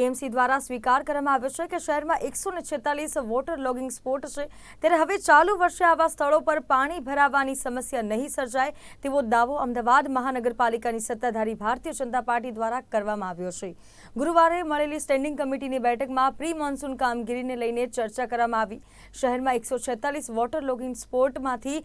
TMC દ્વારા સ્વીકાર કરવામાં આવ્યો છે કે શહેરમાં એકસો વોટર લોગિંગ સ્પોટ છે. ત્યારે હવે ચાલુ વર્ષે આવા સ્થળો પર પાણી ભરાવાની સમસ્યા નહીં સર્જાય તેવો દાવો અમદાવાદ મહાનગરપાલિકાની સત્તાધારી ભારતીય જનતા પાર્ટી દ્વારા કરવામાં આવ્યો છે. ગુરુવારે મળેલી સ્ટેન્ડિંગ કમિટીની બેઠકમાં પ્રી મોન્સૂન કામગીરીને લઈને ચર્ચા કરવામાં આવી. શહેરમાં એકસો છેતાલીસ વોટર લોગિંગ સ્પોટમાંથી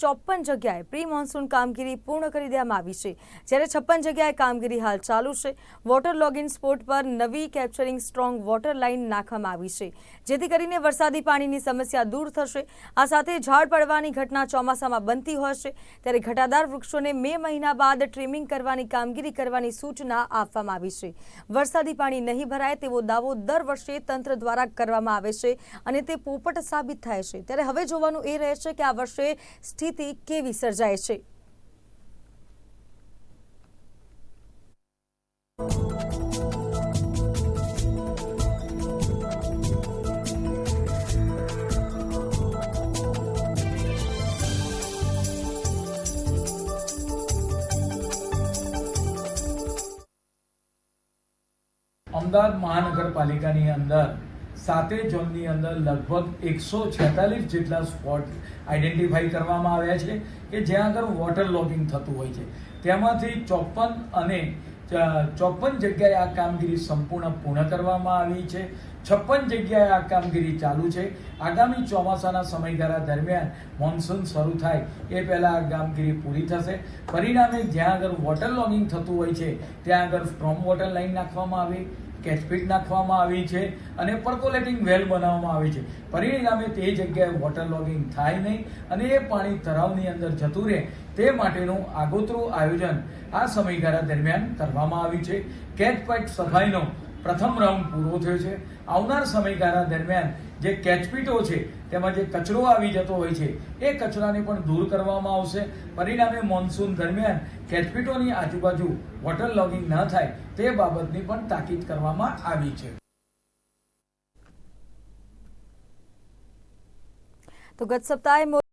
ચોપન જગ્યાએ પ્રી મોન્સૂન કામગીરી પૂર્ણ કરી દેવામાં આવી છે. જ્યારે છપ્પન જગ્યાએ કામગીરી હાલ ચાલુ છે, વોટર લોગિન સ્પોટ પર નવી કેપ્ચરિંગ સ્ટ્રોંગ વોટર લાઇન નાખવામાં આવી છે, જેથી કરીને વરસાદી પાણીની સમસ્યા દૂર થશે. આ સાથે ઝાડ પડવાની ઘટના ચોમાસામાં બનતી છે, ત્યારે ઘટાદાર વૃક્ષોને મે મહિના બાદ ટ્રીમિંગ કરવાની કામગીરી કરવાની સૂચના આપવામાં આવી છે. વરસાદી પાણી નહીં ભરાય તેવો દાવો દર વર્ષે તંત્ર દ્વારા કરવામાં આવે છે અને તે પોપટ સાબિત થાય છે. ત્યારે હવે જોવાનું એ રહે છે કે આ વર્ષે સ્થિતિ કેવી સર્જાય છે? અમદાવાદ મહાનગરપાલિકાની અંદર સાતે ઝોનની અંદર લગભગ એકસો છેતાલીસ જેટલા સ્પોટ આઈડેન્ટિફાઈ કરવામાં આવ્યા છે કે જ્યાં આગળ વોટર લોગિંગ થતું હોય છે. તેમાંથી ચોપન અને ચોપન જગ્યાએ આ કામગીરી સંપૂર્ણ પૂર્ણ કરવામાં આવી છે. છપ્પન જગ્યાએ આ કામગીરી ચાલુ છે. આગામી ચોમાસાના સમયગાળા દરમિયાન મોન્સૂન શરૂ થાય એ પહેલાં આ કામગીરી પૂરી થશે. પરિણામે જ્યાં આગળ વોટર લોગિંગ થતું હોય છે, ત્યાં આગળ સ્ટ્રોમ વોટર લાઈન નાખવામાં આવી. કેચપીટ નાખવામાં આવી છે અને પર્કોલેટિંગ વેલ બનાવવામાં આવી છે. પરિણામે તે જગ્યાએ વોટર લોગિંગ થાય નહીં અને એ પાણી તળાવની અંદર જતું રહે તે માટેનું આગોતરું આયોજન આ સમયગાળા દરમિયાન કરવામાં આવ્યું છે. કેચપેટ સફાઈનો પ્રથમ રાઉન્ડ પૂરો થયો છે. આવનાર સમયગાળા દરમિયાન જે કેચપીટો છે, તેમાં જે કચરો આવી જતો હોય છે, એ કચરાને પણ દૂર કરવામાં આવશે. પરિણામે મોન્સૂન દરમિયાન કેચપીટોની આજુબાજુ વોટર લોગિંગ ન થાય તે બાબતની પણ તાકીદ કરવામાં આવી છે. તો ગત સપ્તાહે